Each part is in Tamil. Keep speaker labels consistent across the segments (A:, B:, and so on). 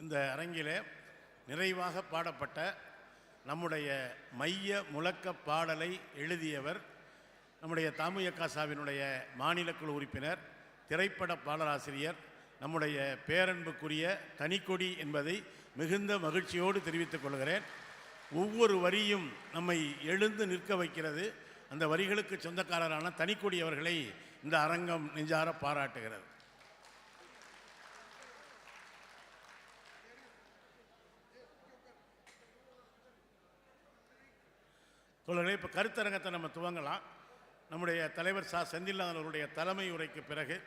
A: இந்த அரங்கிலே நிறைவாக பாடப்பட்ட நம்முடைய மைய முழக்க பாடலை எழுதியவர் நம்முடைய தாமுயக்காசாவினுடைய மாநில குழு உறுப்பினர் திரைப்பட பாடலாசிரியர் நம்முடைய பேரன்புக்குரிய தனிக்கொடி என்பதை மிகுந்த மகிழ்ச்சியோடு தெரிவித்துக் கொள்கிறேன். ஒவ்வொரு வரியும் நம்மை எழுந்து நிற்க வைக்கிறது. அந்த வரிகளுக்கு சொந்தக்காரரான தனிக்கொடி அவர்களை இந்த அரங்கம் நெஞ்சார பாராட்டுகிறது. தோழர்களே இப்போ கருத்தரங்கத்தை நம்ம துவங்கலாம். நம்முடைய தலைவர் சா. செந்தில்நாதன் அவருடைய தலைமை உரைக்கு பிறகு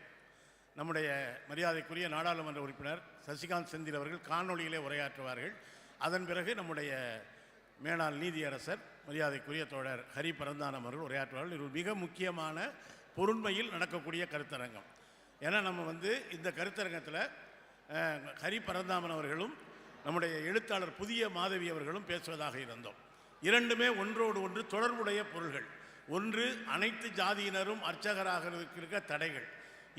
A: நம்முடைய மரியாதைக்குரிய நாடாளுமன்ற உறுப்பினர் சசிகாந்த் செந்தில் அவர்கள் காணொலியிலே உரையாற்றுவார்கள். அதன் பிறகு நம்முடைய மேலாள் நீதியரசர் மரியாதைக்குரிய தோழர் ஹரி பரந்தானம் அவர்கள் உரையாற்றுவார்கள். இது மிக முக்கியமான பொருண்மையில் நடக்கக்கூடிய கருத்தரங்கம். ஏன்னா நம்ம வந்து இந்த கருத்தரங்கத்தில் ஹரி பரந்தாமன் அவர்களும் நம்முடைய எழுத்தாளர் புதிய மாதவி அவர்களும் பேசுவதாக இருந்தோம். இரண்டுமே ஒன்றோடு ஒன்று தொடர்புடைய பொருள்கள். ஒன்று அனைத்து ஜாதியினரும் அர்ச்சகராக இருக்க தடைகள்.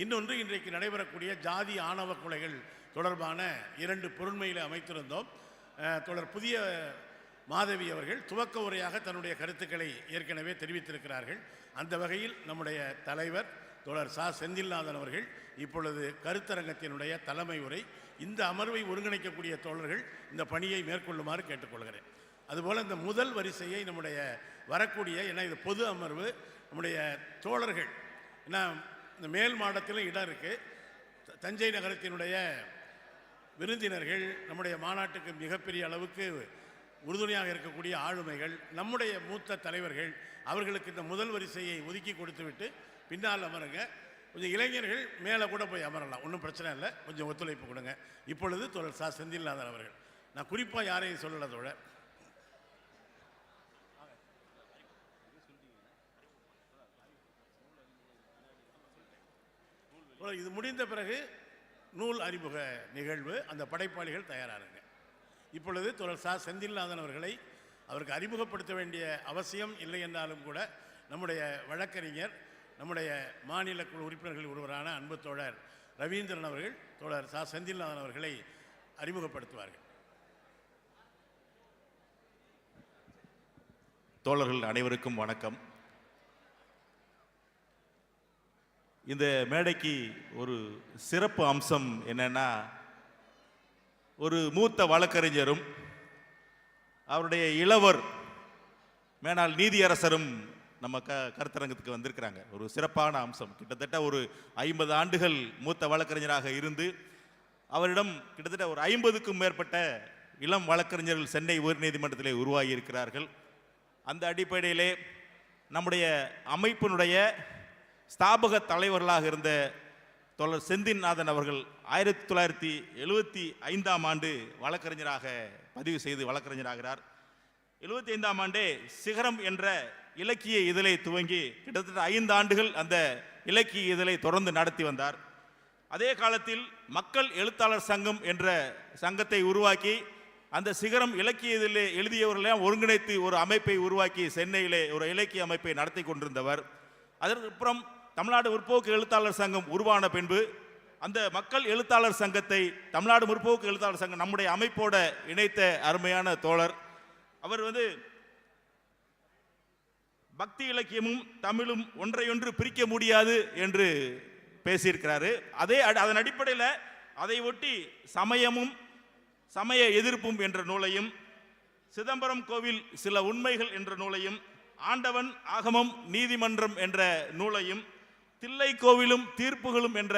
A: இன்னொன்று இன்றைக்கு நடைபெறக்கூடிய ஜாதி ஆணவ கொலைகள் தொடர்பான இரண்டு பொருண்மையில் அமைத்திருந்தோம். தொடர் புதிய மாதவி அவர்கள் துவக்க உரையாக தன்னுடைய கருத்துக்களை ஏற்கனவே தெரிவித்திருக்கிறார்கள். அந்த வகையில் நம்முடைய தலைவர் தொடர் சா. செந்தில்நாதன் அவர்கள் இப்பொழுது கருத்தரங்கத்தினுடைய தலைமை உரை இந்த அமர்வை ஒருங்கிணைக்கக்கூடிய தோழர்கள் இந்த பணியை மேற்கொள்ளுமாறு கேட்டுக்கொள்கிறேன். அதுபோல் இந்த முதல் வரிசையை நம்முடைய வரக்கூடிய ஏன்னா இது பொது அமர்வு நம்முடைய தோழர்கள். ஏன்னா இந்த மேல் மாடத்திலும் இடம் இருக்குது தஞ்சை நகரத்தினுடைய விருந்தினர்கள் நம்முடைய மாநாட்டுக்கு மிகப்பெரிய அளவுக்கு உறுதுணையாக இருக்கக்கூடிய ஆளுமைகள் நம்முடைய மூத்த தலைவர்கள் அவர்களுக்கு இந்த முதல் வரிசையை ஒதுக்கி கொடுத்துவிட்டு பின்னால் அமருங்க. கொஞ்சம் இளைஞர்கள் மேலே கூட போய் அமரலாம். ஒன்றும் பிரச்சனை இல்லை. கொஞ்சம் ஒத்துழைப்பு கொடுங்க. இப்பொழுது தோழர் சா செந்தில்நாதன் அவர்கள். நான் குறிப்பாக யாரையும் சொல்லலை தோழர். இது முடிந்த பிறகு நூல் அறிமுக நிகழ்வு அந்த படைப்பாளிகள் தயாராகுங்க இப்பொழுது தோழர் சா. செந்தில்நாதன் அவர்களை அவருக்கு அறிமுகப்படுத்த வேண்டிய அவசியம் இல்லை என்றாலும் கூட நம்முடைய வழக்கறிஞர் நம்முடைய மாநில குழு உறுப்பினர்கள் ஒருவரான அன்பு தோழர் ரவீந்திரன் அவர்கள் தோழர் சா. செந்தில்நாதன் அவர்களை அறிமுகப்படுத்துவார்கள்.
B: தோழர்கள் அனைவருக்கும் வணக்கம். இந்த மேடைக்கு ஒரு சிறப்பு அம்சம் என்னன்னா ஒரு மூத்த வழக்கறிஞரும் அவருடைய இளவர் மேனால் நீதியரசரும் நம்ம க கருத்தரங்கத்துக்கு வந்திருக்கிறாங்க. ஒரு சிறப்பான அம்சம். கிட்டத்தட்ட ஒரு ஐம்பது ஆண்டுகள் மூத்த வழக்கறிஞராக இருந்து அவரிடம் கிட்டத்தட்ட ஒரு ஐம்பதுக்கும் மேற்பட்ட இளம் வழக்கறிஞர்கள் சென்னை உயர்நீதிமன்றத்திலே உருவாகி இருக்கிறார்கள் அந்த அடிப்படையிலே நம்முடைய அமைப்பினுடைய ஸ்தாபக தலைவர்களாக இருந்த தொடர் செந்தின்நாதன் அவர்கள் ஆயிரத்தி தொள்ளாயிரத்தி எழுபத்தி ஐந்தாம் ஆண்டு வழக்கறிஞராக பதிவு செய்து வழக்கறிஞராகிறார். எழுபத்தி ஐந்தாம் ஆண்டே சிகரம் என்ற இலக்கிய இதழை துவங்கி கிட்டத்தட்ட ஐந்து ஆண்டுகள் அந்த இலக்கிய இதழை தொடர்ந்து நடத்தி வந்தார். அதே காலத்தில் மக்கள் எழுத்தாளர் சங்கம் என்ற சங்கத்தை உருவாக்கி அந்த சிகரம் இலக்கிய இதழிலே எழுதியவர்களெல்லாம் ஒருங்கிணைத்து ஒரு அமைப்பை உருவாக்கி சென்னையிலே ஒரு இலக்கிய அமைப்பை நடத்தி கொண்டிருந்தவர். அதற்கப்புறம் தமிழ்நாடு முற்போக்கு எழுத்தாளர் சங்கம் உருவான பின்பு அந்த மக்கள் எழுத்தாளர் சங்கத்தை தமிழ்நாடு முற்போக்கு எழுத்தாளர் சங்கம் நம்முடைய அமைப்போட இணைத்த அருமையான தோழர். அவர் வந்து பக்தி இலக்கியமும் தமிழும் ஒன்றையொன்று பிரிக்க முடியாது என்று பேசியிருக்கிறாரு. அதே அடி- அதன் அடிப்படையில் அதை ஒட்டி சமயமும் சமய எதிர்ப்பும் என்ற நூலையும் சிதம்பரம் கோவில் சில உண்மைகள் என்ற நூலையும் ஆண்டவன் ஆகமம் நீதிமன்றம் என்ற நூலையும் தில்லை கோவிலும் தீர்ப்புகளும் என்ற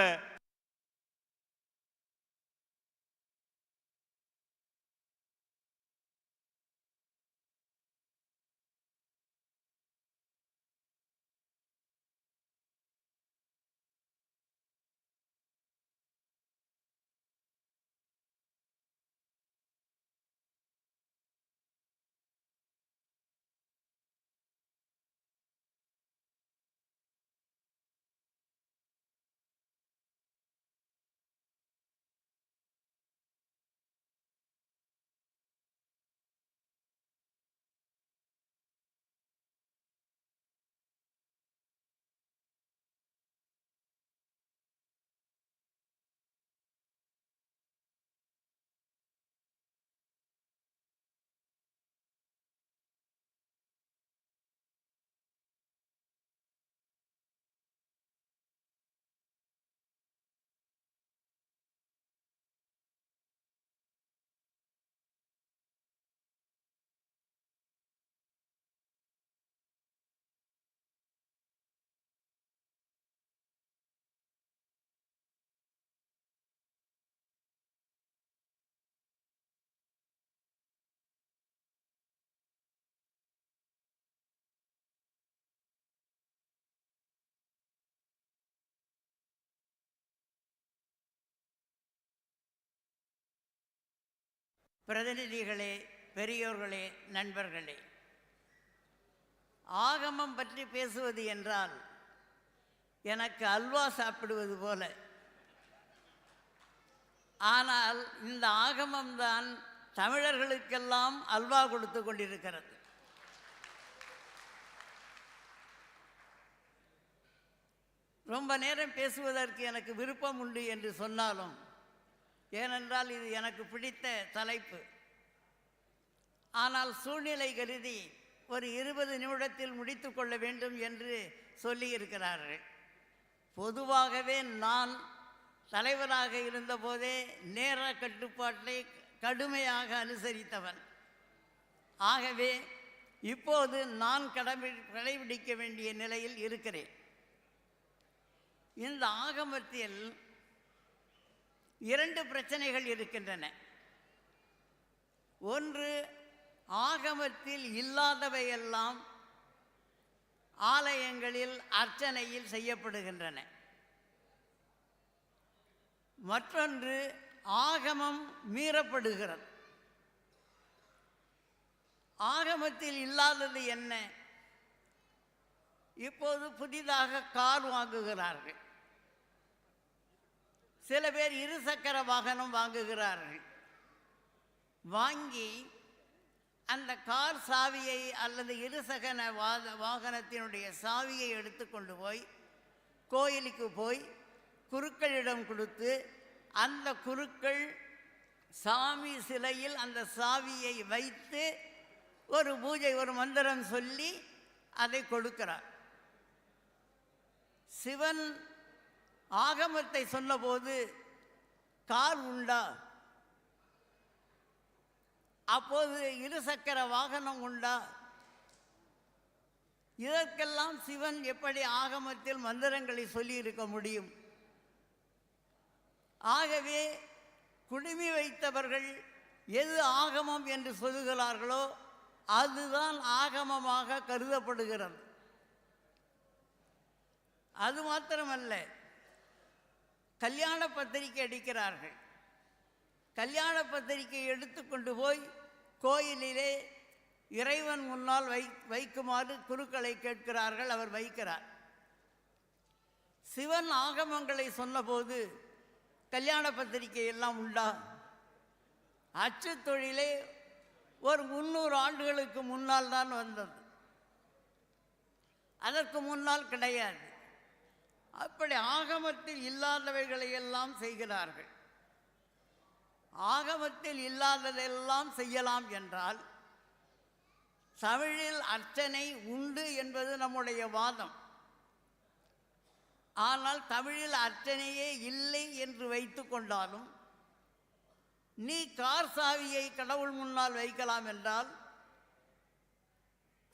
C: பிரதிநிதிகளே பெரியோர்களே நண்பர்களே. ஆகமம் பற்றி பேசுவது என்றால் எனக்கு அல்வா சாப்பிடுவது போல. ஆனால் இந்த ஆகமம்தான் தமிழர்களுக்கெல்லாம் அல்வா கொடுத்து கொண்டிருக்கிறது. ரொம்ப நேரம் பேசுவதற்கு எனக்கு விருப்பம் உண்டு என்று சொன்னாலும் ஏனென்றால் இது எனக்கு பிடித்த தலைப்பு. ஆனால் சூழ்நிலை கருதி ஒரு இருபது நிமிடத்தில் முடித்து கொள்ள வேண்டும் என்று சொல்லியிருக்கிறார்கள். பொதுவாகவே நான் தலைவராக இருந்தபோதே நேர கட்டுப்பாட்டை கடுமையாக அனுசரித்தவன். ஆகவே இப்போது நான் கடமை கடைபிடிக்க வேண்டிய நிலையில் இருக்கிறேன். இந்த ஆகமத்தில் இரண்டு பிரச்சனைகள் இருக்கின்றன. ஒன்று ஆகமத்தில் இல்லாதவையெல்லாம் ஆலயங்களில் அர்ச்சனையில் செய்யப்படுகின்றன. மற்றொன்று ஆகமம் மீறப்படுகிறது. ஆகமத்தில் இல்லாதது என்ன? இப்போது புதிதாக கார் வாங்குகிறார்கள். சில பேர் இருசக்கர வாகனம் வாங்குகிறார்கள். வாங்கி அந்த கார் சாவியை அல்லது இருசகன வாத வாகனத்தினுடைய சாவியை எடுத்துக்கொண்டு போய் கோயிலுக்கு போய் குருக்களிடம் கொடுத்து அந்த குருக்கள் சாமி சிலையில் அந்த சாவியை வைத்து ஒரு பூஜை ஒரு மந்திரம் சொல்லி அதை கொடுக்கிறார். சிவன் ஆகமத்தை சொன்னபோது கார் உண்டா? அப்போது இருசக்கர வாகனம் உண்டா? இதற்கெல்லாம் சிவன் எப்படி ஆகமத்தில் மந்திரங்களை சொல்லியிருக்க முடியும்? ஆகவே குடுமி வைத்தவர்கள் எது ஆகமம் என்று சொல்லுகிறார்களோ அதுதான் ஆகமமாக கருதப்படுகிறது. அது மாத்திரமல்ல. கல்யாண பத்திரிக்கை அடிக்கிறார்கள். கல்யாண பத்திரிக்கை எடுத்துக்கொண்டு போய் கோயிலிலே இறைவன் முன்னால் வை வைக்குமாறு குருக்களை கேட்கிறார்கள் அவர் வைக்கிறார். சிவன் ஆகமங்களை சொன்னபோது கல்யாண பத்திரிகை எல்லாம் உண்டா? அச்சு தொழிலே ஒரு முந்நூறு ஆண்டுகளுக்கு முன்னால் தான் வந்தது. அதற்கு முன்னால் கிடையாது. அப்படி ஆகமத்தில் இல்லாதவைகளை எல்லாம் செய்கிறார்கள். ஆகமத்தில் இல்லாததெல்லாம் செய்யலாம் என்றால் தமிழில் அர்ச்சனை உண்டு என்பது நம்முடைய வாதம். ஆனால் தமிழில் அர்ச்சனையே இல்லை என்று வைத்து கொண்டாலும் நீ கார் சாவியை கடவுள் முன்னால் வைக்கலாம் என்றால்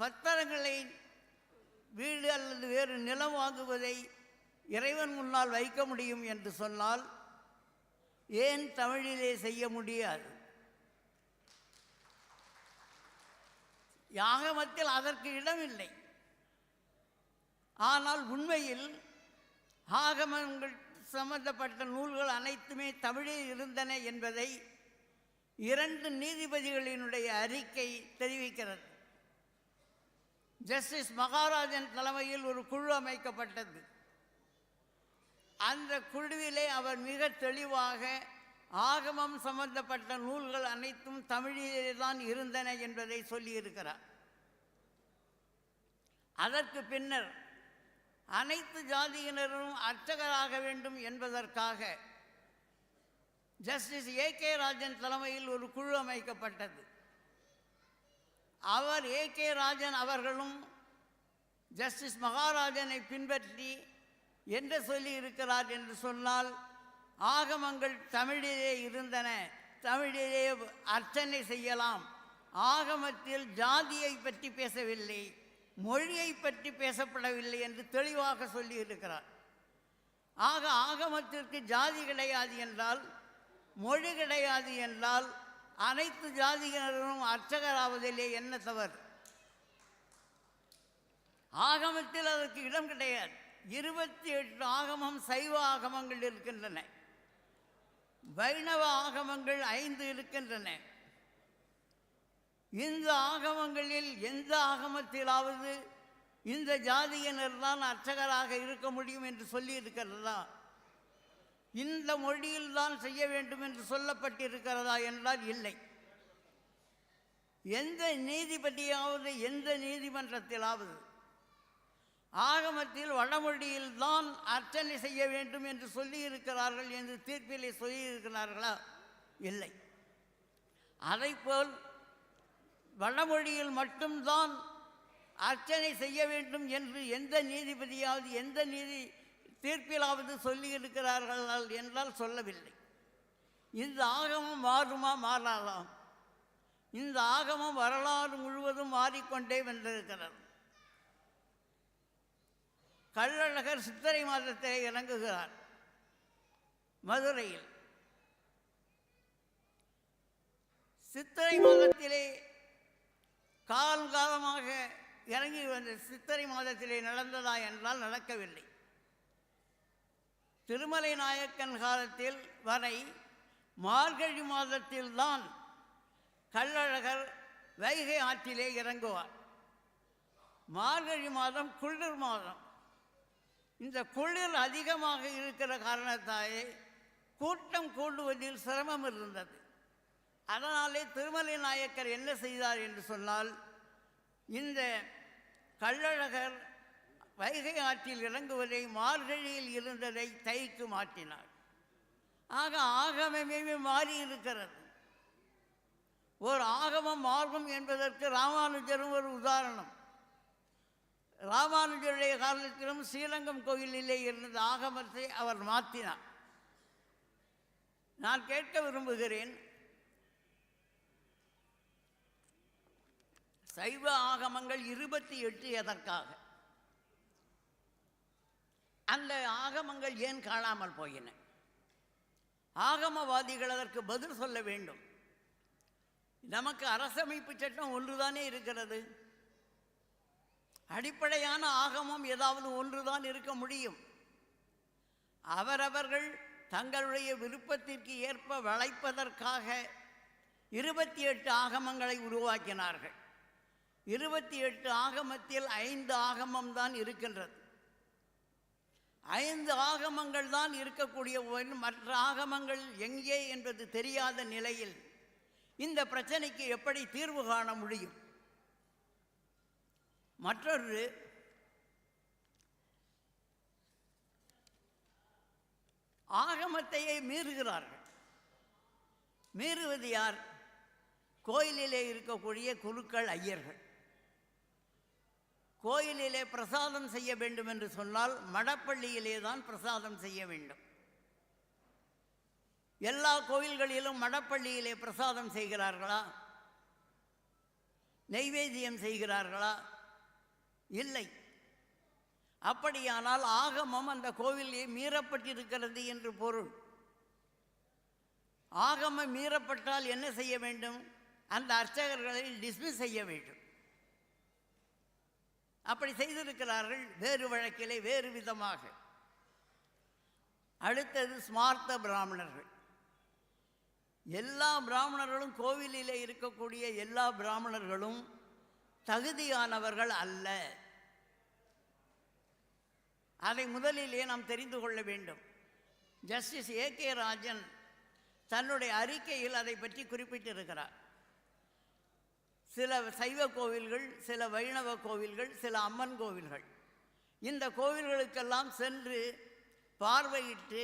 C: பத்திரங்களை வீடு அல்லது வேறு நிலம் வாங்குவதை இறைவன் முன்னால் வைக்க முடியும் என்று சொன்னால் ஏன் தமிழிலே செய்ய முடியாது? யாகமத்தில் அதற்கு இடமில்லை. ஆனால் உண்மையில் ஆகமங்கள் சம்பந்தப்பட்ட நூல்கள் அனைத்துமே தமிழில் இருந்தன என்பதை இரண்டு நீதிபதிகளினுடைய அறிக்கை தெரிவிக்கிறது. ஜஸ்டிஸ் மகாராஜன் தலைமையில் ஒரு குழு அமைக்கப்பட்டது. அந்த குழுவிலே அவர் மிக தெளிவாக ஆகமம் சம்பந்தப்பட்ட நூல்கள் அனைத்தும் தமிழிலே தான் இருந்தன என்பதை சொல்லியிருக்கிறார். அதற்கு பின்னர் அனைத்து ஜாதியினரும் அர்ச்சகராக வேண்டும் என்பதற்காக ஜஸ்டிஸ் ஏ கே ராஜன் தலைமையில் ஒரு குழு அமைக்கப்பட்டது. அவர் ஏ கே ராஜன் அவர்களும் ஜஸ்டிஸ் மகாராஜனை பின்பற்றி என்று சொல்லி இருக்கிறார் என்று சொன்னால் ஆகமங்கள் தமிழிலே இருந்தன. தமிழிலே அர்ச்சனை செய்யலாம். ஆகமத்தில் ஜாதியை பற்றி பேசவில்லை மொழியை பற்றி பேசப்படவில்லை என்று தெளிவாக சொல்லி இருக்கிறார் ஆக ஆகமத்திற்கு ஜாதி கிடையாது என்றால் மொழி கிடையாது என்றால் அனைத்து ஜாதியினரும் அர்ச்சகராவதிலே என்ன தவறு? ஆகமத்தில் அதற்கு இடம் கிடையாது. இருபத்தி எட்டு ஆகமம் சைவ ஆகமங்கள் இருக்கின்றன. வைணவ ஆகமங்கள் ஐந்து இருக்கின்றன. இந்த ஆகமங்களில் எந்த ஆகமத்திலாவது இந்த ஜாதியினர் தான் அர்ச்சகராக இருக்க முடியும் என்று சொல்லி இருக்கிறதா இந்த மொழியில் தான் செய்ய வேண்டும் என்று சொல்லப்பட்டிருக்கிறதா என்றால் இல்லை. எந்த நீதிபதியாவது எந்த நீதிமன்றத்திலாவது ஆகமத்தில் வடமொழியில் தான் அர்ச்சனை செய்ய வேண்டும் என்று சொல்லி இருக்கிறார்கள் என்று தீர்ப்பிலே சொல்லியிருக்கிறார்களா? இல்லை. அதைப்போல் வடமொழியில் மட்டும்தான் அர்ச்சனை செய்ய வேண்டும் என்று எந்த நீதிபதியாவது எந்த நீதி தீர்ப்பிலாவது சொல்லியிருக்கிறார்கள் என்றால் சொல்லவில்லை. இந்த ஆகமம் மாறுமா? மாறாதாம். இந்த ஆகமம் வரலாறு முழுவதும் மாறிக்கொண்டே வந்திருக்கிறது. கள்ளழகர் சித்திரை மாதத்திலே இறங்குகிறார் மதுரையில். சித்திரை மாதத்திலே காலங்காலமாக இறங்கி வந்த சித்திரை மாதத்திலே நடந்ததா என்றால் நடக்கவில்லை. திருமலை நாயக்கன் காலத்தில் வரை மார்கழி மாதத்தில்தான் கள்ளழகர் வைகை ஆற்றிலே இறங்குவார். மார்கழி மாதம் குளிர் மாதம். இந்த குளிர் அதிகமாக இருக்கிற காரணத்தாலே கூட்டம் கூடுவதில் சிரமம் இருந்தது. அதனாலே திருமலை நாயக்கர் என்ன செய்தார் என்று சொன்னால் இந்த கள்ளழகர் வைகை ஆற்றில் இறங்குவதை மார்கழியில் இருந்ததை தைக்கு மாற்றினார். ஆக ஆகமமே மாறி இருக்கிறது. ஒரு ஆகமம் மார்க்கம் என்பதற்கு ராமானுஜரும் ஒரு உதாரணம். ராமானுஜருடைய காலத்திலும் ஸ்ரீரங்கம் கோயிலிலே இருந்த ஆகமத்தை அவர் மாற்றினார் நான் கேட்க விரும்புகிறேன் சைவ ஆகமங்கள் இருபத்தி எட்டு எதற்காக? அந்த ஆகமங்கள் ஏன் காணாமல் போயின? ஆகமவாதிகள் அதற்கு பதில் சொல்ல வேண்டும். நமக்கு அரசமைப்பு சட்டம் ஒன்றுதானே இருக்கிறது? அடிப்படையான ஆகமம் ஏதாவது ஒன்றுதான் இருக்க முடியும். அவரவர்கள் தங்களுடைய விருப்பத்திற்கு ஏற்ப வளைப்பதற்காக இருபத்தி எட்டு ஆகமங்களை உருவாக்கினார்கள். இருபத்தி எட்டு ஆகமத்தில் ஐந்து ஆகமம் தான் இருக்கின்றது. ஐந்து ஆகமங்கள் தான் இருக்கக்கூடிய மற்ற ஆகமங்கள் எங்கே என்பது தெரியாத நிலையில் இந்த பிரச்சனைக்கு எப்படி தீர்வு காண முடியும்? மற்றொரு ஆகமத்தையே மீறுகிறார்கள். மீறுவது யார்? கோயிலிலே இருக்கக்கூடிய குருக்கள் ஐயர்கள். கோயிலிலே பிரசாதம் செய்ய வேண்டும் என்று சொன்னால் மடப்பள்ளியிலே தான் பிரசாதம் செய்ய வேண்டும். எல்லா கோயில்களிலும் மடப்பள்ளியிலே பிரசாதம் செய்கிறார்களா? நெய்வேத்தியம் செய்கிறார்களா? இல்லை. அப்படியானால் ஆகமம் அந்த கோவிலே மீறப்பட்டிருக்கிறது என்று பொருள். ஆகமம் மீறப்பட்டால் என்ன செய்ய வேண்டும்? அந்த அர்ச்சகர்களை டிஸ்மிஸ் செய்ய வேண்டும். அப்படி செய்திருக்கிறார்கள் வேறு வழக்கிலே வேறு விதமாக. அடுத்தது ஸ்மார்த்த பிராமணர்கள். எல்லா பிராமணர்களும் கோவிலில் இருக்கக்கூடிய எல்லா பிராமணர்களும் தகுதியானவர்கள் அல்ல. அதை முதலிலே நாம் தெரிந்து கொள்ள வேண்டும். ஜஸ்டிஸ் ஏ கே ராஜன் தன்னுடைய அறிக்கையில் அதை பற்றி குறிப்பிட்டிருக்கிறார். சில சைவ கோவில்கள் சில வைணவ கோவில்கள் சில அம்மன் கோவில்கள். இந்த கோவில்களுக்கெல்லாம் சென்று பார்வையிட்டு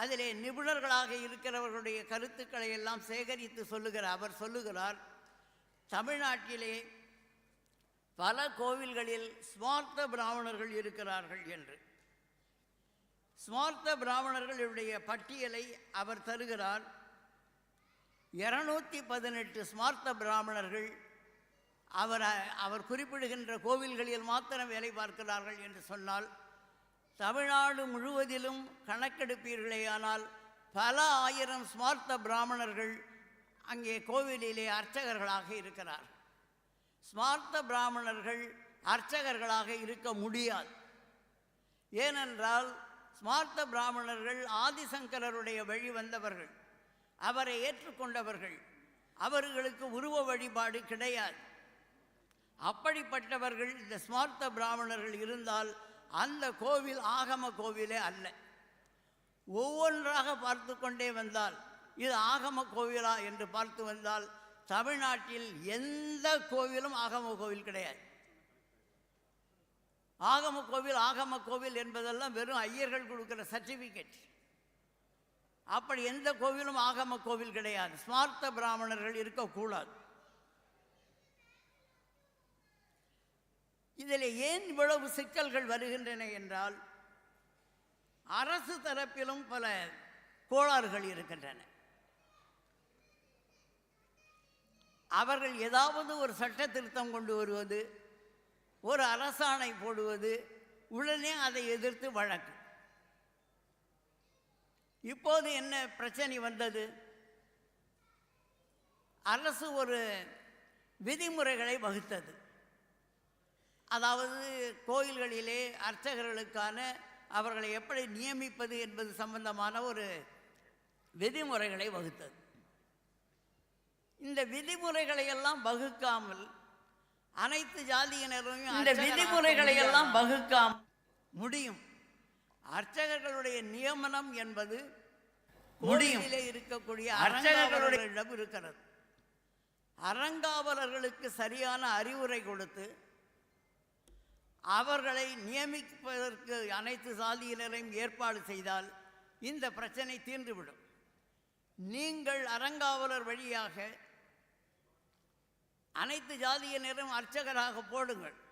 C: அதிலே நிபுணர்களாக இருக்கிறவர்களுடைய கருத்துக்களை எல்லாம் சேகரித்து சொல்லுகிறார் அவர் சொல்லுகிறார் தமிழ்நாட்டிலே பல கோவில்களில் ஸ்மார்த்த பிராமணர்கள் இருக்கிறார்கள் என்று. ஸ்மார்த்த பிராமணர்களுடைய பட்டியலை அவர் தருகிறார். இருநூற்றி பதினெட்டு ஸ்மார்த்த பிராமணர்கள் அவர் அவர் குறிப்பிடுகின்ற கோவில்களில் மாத்திரம் வேலை பார்க்கிறார்கள் என்று சொன்னால் தமிழ்நாடு முழுவதிலும் கணக்கெடுப்பீர்களேயானால் பல ஆயிரம் ஸ்மார்த்த பிராமணர்கள் அங்கே கோவிலிலே அர்ச்சகர்களாக இருக்கிறார் ஸ்மார்த்த பிராமணர்கள் அர்ச்சகர்களாக இருக்க முடியாது. ஏனென்றால் ஸ்மார்த்த பிராமணர்கள் ஆதிசங்கரருடைய வழி வந்தவர்கள். அவரை ஏற்றுக்கொண்டவர்கள். அவர்களுக்கு உருவ வழிபாடு கிடையாது. அப்படிப்பட்டவர்கள் இந்த ஸ்மார்த்த பிராமணர்கள் இருந்தால் அந்த கோவில் ஆகம கோவிலே அல்ல. ஒவ்வொன்றாக பார்த்து கொண்டே வந்தால் இது ஆகம கோவிலா என்று பார்த்து வந்தால் தமிழ்நாட்டில் எந்த கோவிலும் ஆகம கோவில் கிடையாது. ஆகம கோவில் ஆகம கோவில் என்பதெல்லாம் வெறும் ஐயர்கள் கொடுக்கிற சர்டிஃபிகேட் அப்படி எந்த கோவிலும் ஆகம கோவில் கிடையாது. ஸ்மார்த்த பிராமணர்கள் இருக்கக்கூடாது. இதில் ஏன் இவ்வளவு சிக்கல்கள் வருகின்றன என்றால் அரசு தரப்பிலும் பல கோளாறுகள் இருக்கின்றன. அவர்கள் ஏதாவது ஒரு சட்ட திருத்தம் கொண்டு வருவது ஒரு அரசாணை போடுவது உடனே அதை எதிர்த்து வழக்கு. இப்போது என்ன பிரச்சனை வந்தது? அரசு ஒரு விதிமுறைகளை வகுத்தது. அதாவது கோயில்களிலே அர்ச்சகர்களுக்கான அவர்களை எப்படி நியமிப்பது என்பது சம்பந்தமான ஒரு விதிமுறைகளை வகுத்தது. இந்த விதிமுறைகளை எல்லாம் வகுக்காமல் அனைத்து ஜாதியினரும் இந்த விதிமுறைகளை எல்லாம் வகுக்காம முடியும். அர்ச்சகர்களுடைய நியமனம் என்பது கோயிலிலே இருக்கக்கூடிய அர்ச்சகர்களிடம் இருக்கிறது. அறங்காவலர்களுக்கு சரியான அறிவுரை கொடுத்து அவர்களை நியமிப்பதற்கு அனைத்து சாதியினரையும் ஏற்பாடு செய்தால் இந்த பிரச்சனை தீர்ந்துவிடும். நீங்கள் அறங்காவலர் வழியாக அனைத்து ஜாதியினரும் அர்ச்சகராக போடுங்கள்.